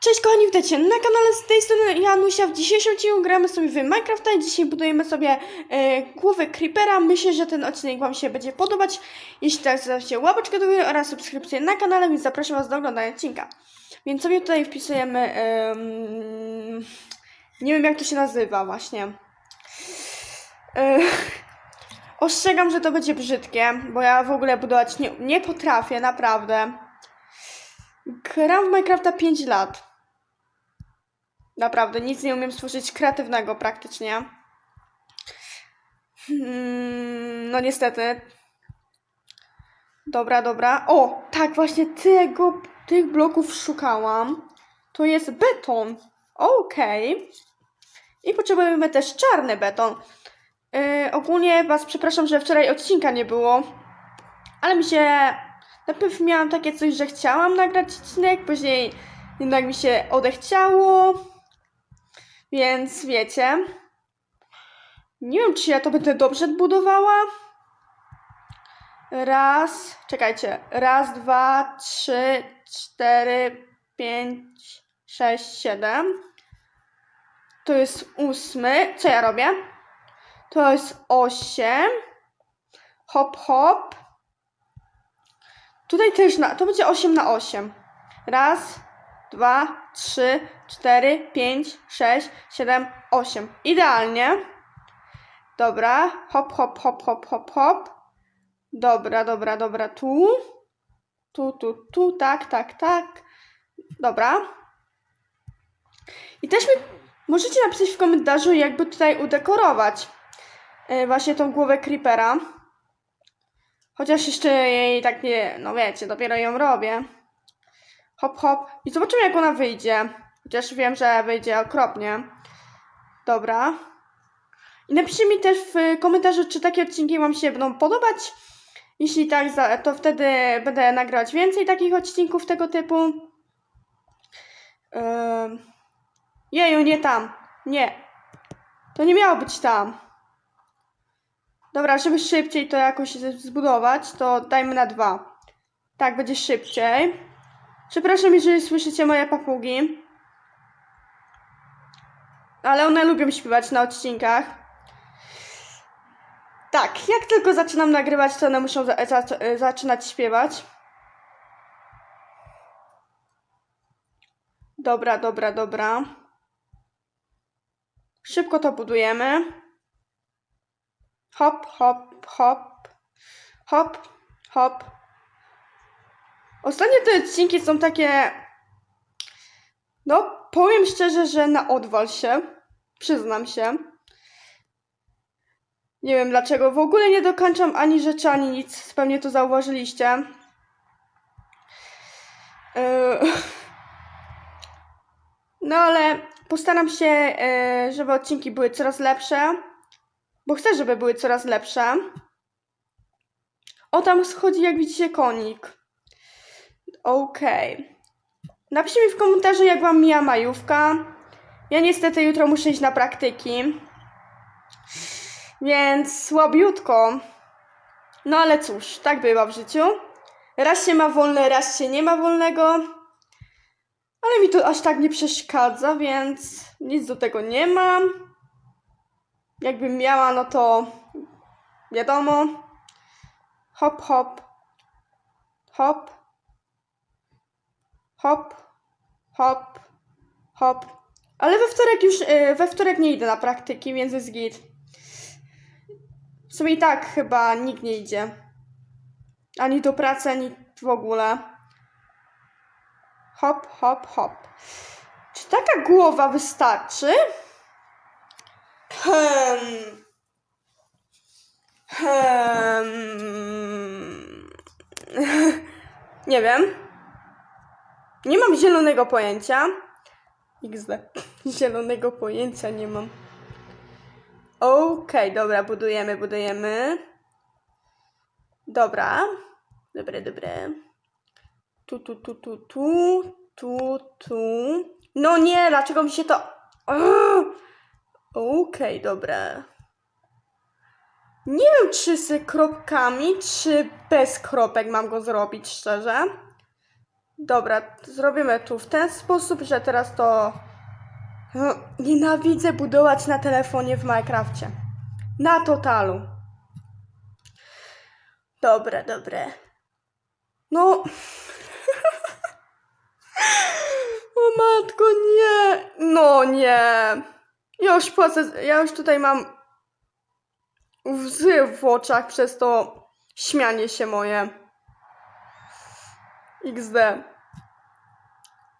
Cześć kochani, witajcie na kanale z tej strony Janusia. W dzisiejszym odcinku gramy sobie w Minecrafta i dzisiaj budujemy sobie e, głowę Creepera. Myślę, że ten odcinek Wam się będzie podobać. Jeśli tak, zostawcie łapeczkę do góry oraz subskrypcję na kanale, więc zapraszam Was do oglądania odcinka. Więc sobie tutaj wpisujemy... em, nie wiem jak to się nazywa właśnie. E, ostrzegam, że to będzie brzydkie, bo ja w ogóle budować nie, nie potrafię, naprawdę. Gram w Minecrafta 5 lat. Naprawdę, nic nie umiem stworzyć kreatywnego praktycznie. Hmm, no niestety. Dobra, dobra. O, tak, właśnie tego, tych bloków szukałam. To jest beton. Okej. I potrzebujemy też czarny beton. Yy, ogólnie Was przepraszam, że wczoraj odcinka nie było. Ale mi się Najpierw miałam takie coś, że chciałam nagrać odcinek, później jednak mi się odechciało. Więc wiecie. Nie wiem, czy ja to będę dobrze budowała. Raz, czekajcie. Raz, dwa, trzy, cztery, pięć, sześć, siedem. To jest ósmy. Co ja robię? To jest osiem. Hop, hop. Tutaj też na, to będzie 8 na 8. Raz, dwa, trzy, cztery, pięć, sześć, siedem, osiem. Idealnie. Dobra. Hop, hop, hop, hop, hop, hop. Dobra, dobra, dobra. Tu. Tu, tu, tu. Tak, tak, tak. Dobra. I też mi możecie napisać w komentarzu, jakby tutaj udekorować yy, właśnie tą głowę creepera. Chociaż jeszcze jej tak nie, no wiecie, dopiero ją robię. Hop, hop. I zobaczymy, jak ona wyjdzie. Chociaż wiem, że wyjdzie okropnie. Dobra. I napiszcie mi też w komentarzu, czy takie odcinki Wam się będą podobać. Jeśli tak, to wtedy będę nagrywać więcej takich odcinków tego typu. Jeju, nie tam. Nie. To nie miało być tam. Dobra, żeby szybciej to jakoś zbudować, to dajmy na dwa. Tak, będzie szybciej. Przepraszam, jeżeli słyszycie moje papugi. Ale one lubią śpiewać na odcinkach. Tak, jak tylko zaczynam nagrywać, to one muszą za za zaczynać śpiewać. Dobra, dobra, dobra. Szybko to budujemy. Hop, hop, hop. Hop, hop. Ostatnie te odcinki są takie. No, powiem szczerze, że na odwal się. Przyznam się. Nie wiem dlaczego. W ogóle nie dokończam ani rzeczy, ani nic. Pewnie to zauważyliście. Yy. No ale postaram się, yy, żeby odcinki były coraz lepsze. Bo chcę, żeby były coraz lepsze. O, tam schodzi, jak widzicie, konik. Okej. Napiszcie mi w komentarzu, jak wam mija majówka. Ja niestety jutro muszę iść na praktyki. Więc słabiutko. No ale cóż, tak bywa w życiu. Raz się ma wolne, raz się nie ma wolnego. Ale mi to aż tak nie przeszkadza, więc nic do tego nie mam. Jakbym miała, no to wiadomo. Hop, hop. Hop. Hop. Hop. Hop. Ale we wtorek już, yy, we wtorek nie idę na praktyki, więc jest git. W sumie i tak chyba nikt nie idzie. Ani do pracy, ani w ogóle. Hop, hop, hop. Czy taka głowa wystarczy? Hmm. Hmm. Nie wiem. Nie mam zielonego pojęcia. XD. Zielonego pojęcia nie mam. Okej, dobra, budujemy, budujemy. Dobra. Dobre, dobre. Tu, tu, tu, tu, tu, tu, tu. No nie, dlaczego mi się to... Okej, dobra. Nie wiem, czy z kropkami, czy bez kropek mam go zrobić, szczerze. Dobra, zrobimy tu w ten sposób, że teraz to. No, nienawidzę budować na telefonie w Minecrafcie. Na totalu. Dobre, dobre. No. o matko, nie. No nie. Ja już płacę, ja już tutaj mam łzy w oczach przez to śmianie się moje. XD.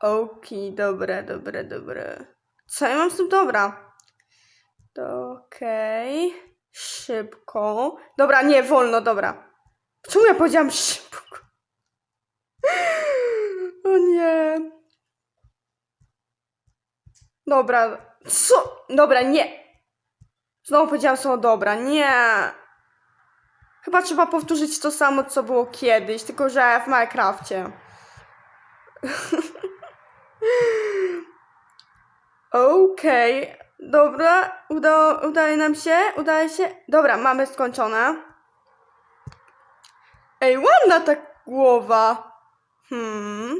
Okej, dobre, dobre, dobre. Co ja mam z tym? Dobra. Okej. Szybko. Dobra, nie, wolno, dobra. Czemu ja powiedziałam szybko? O nie. Dobra. Co? Dobra, nie. Znowu powiedziałam słowo dobra. Nie. Chyba trzeba powtórzyć to samo, co było kiedyś, tylko że w Minecrafcie. Okej, dobra, uda, udaje nam się, udaje się. Dobra, mamy skończone. Ej, ładna ta głowa. Hmm.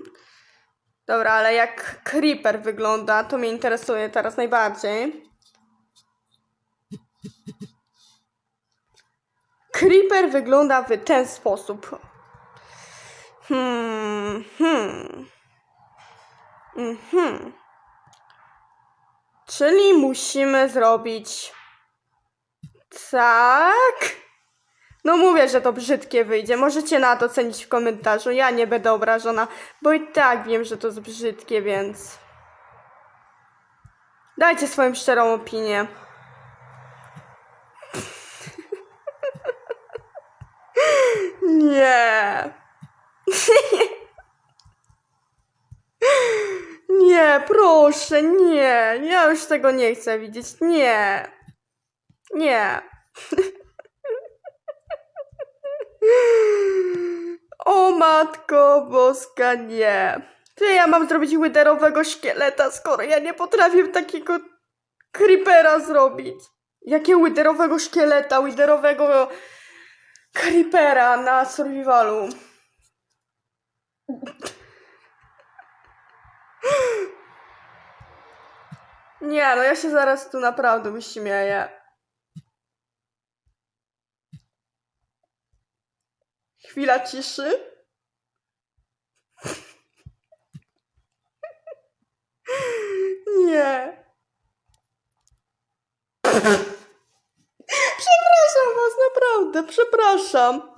Dobra, ale jak creeper wygląda, to mnie interesuje teraz najbardziej. Creeper wygląda w ten sposób. Hmm, hmm. Mhm. Czyli musimy zrobić tak. No mówię, że to brzydkie wyjdzie. Możecie na to ocenić w komentarzu. Ja nie będę obrażona, bo i tak wiem, że to jest brzydkie, więc dajcie swoją szczerą opinię. Nie. Nie, proszę, nie. Ja już tego nie chcę widzieć. Nie. Nie. O matko boska, nie. Czy ja mam zrobić łyderowego szkieleta, skoro ja nie potrafię takiego creepera zrobić? Jakiego łyderowego szkieleta, łyderowego creepera na survivalu? Nie, no ja się zaraz tu naprawdę wyśmieję. Chwila ciszy. Nie. Przepraszam was, naprawdę, przepraszam.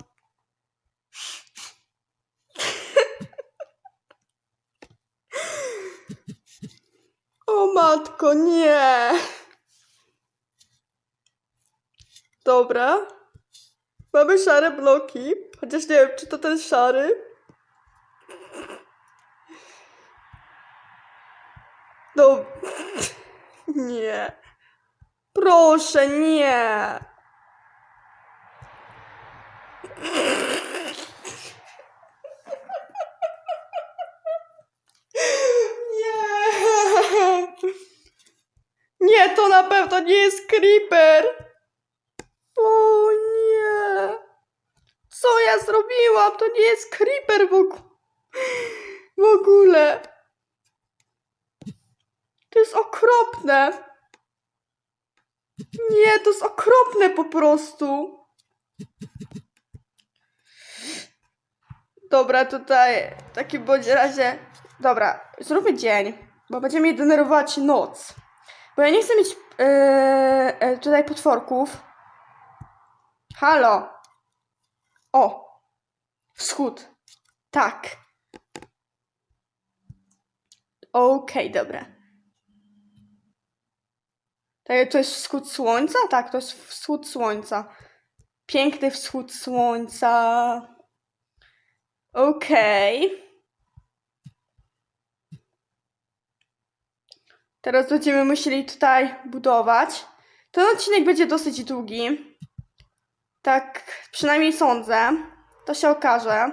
O matko, nie. Dobra. Mamy szare bloki. Chociaż nie wiem, czy to ten szary. No. Nie. Proszę, nie. Nie. Nie, to na pewno nie jest creeper. O nie. Co ja zrobiłam? To nie jest creeper w, og- w ogóle. To jest okropne. Nie, to jest okropne po prostu. Dobra, tutaj w takim bądź razie. Dobra, zróbmy dzień, bo będzie mnie denerwować noc. Bo ja nie chcę mieć e, e, tutaj potworków. Halo. O. Wschód. Tak. Okej, dobra. To, jest wschód słońca? Tak, to jest wschód słońca. Piękny wschód słońca. Okej. Teraz będziemy musieli tutaj budować. Ten odcinek będzie dosyć długi. Tak, przynajmniej sądzę. To się okaże.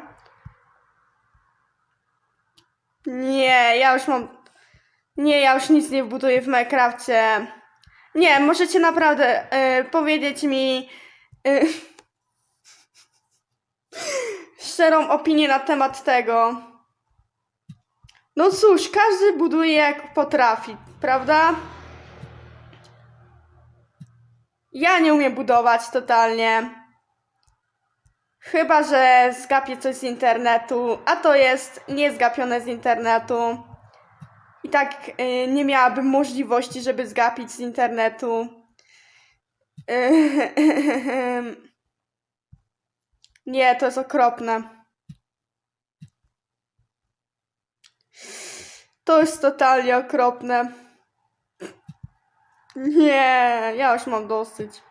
Nie, ja już mam. Nie, ja już nic nie wbuduję w Minecrafcie. Nie, możecie naprawdę e, powiedzieć mi e, szczerą opinię na temat tego. No cóż, każdy buduje jak potrafi, prawda? Ja nie umiem budować totalnie. Chyba, że zgapię coś z internetu, a to jest niezgapione z internetu. I tak y, nie miałabym możliwości, żeby zgapić z internetu. Nie, to jest okropne. To jest totalnie okropne. Nie, ja już mam dosyć.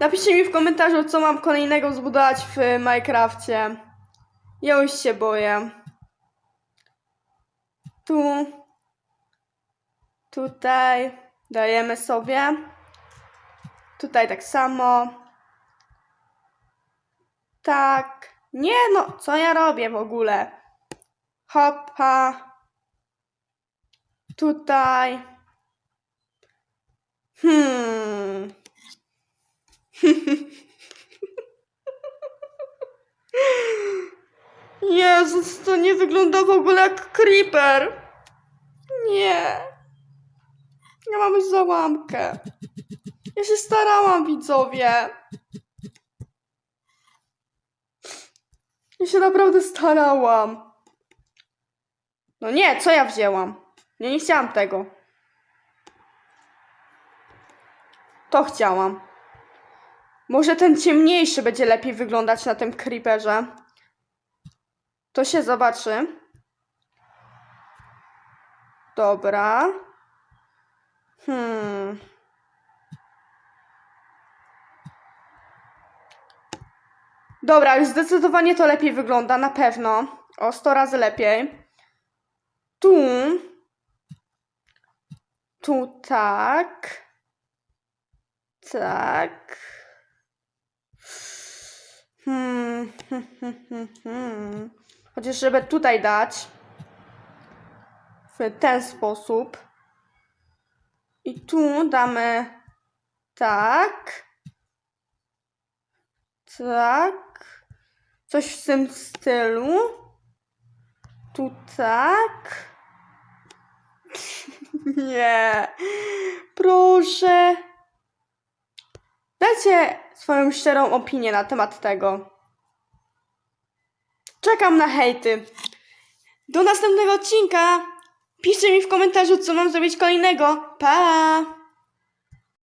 Napiszcie mi w komentarzu, co mam kolejnego zbudować w Minecrafcie. Ja już się boję. Tu. Tutaj. Dajemy sobie. Tutaj tak samo. Tak. Nie no, co ja robię w ogóle? Hopa. Tutaj. Hmm. Jezus, to nie wygląda w ogóle jak creeper. Nie. Ja mam już załamkę. Ja się starałam, widzowie. Ja się naprawdę starałam. No nie, co ja wzięłam? Nie chciałam tego. To chciałam. Może ten ciemniejszy będzie lepiej wyglądać na tym creeperze. To się zobaczy. Dobra. Hmm. Dobra, już zdecydowanie to lepiej wygląda, na pewno. O 100 razy lepiej. Tu. Tu tak. Tak. Hmm. hmm, hmm, hmm. Chociaż żeby tutaj dać. W ten sposób. I tu damy tak. Tak. Coś w tym stylu. Tu tak. Nie. Proszę. Dajcie swoją szczerą opinię na temat tego. Czekam na hejty. Do następnego odcinka. Piszcie mi w komentarzu, co mam zrobić kolejnego. Pa!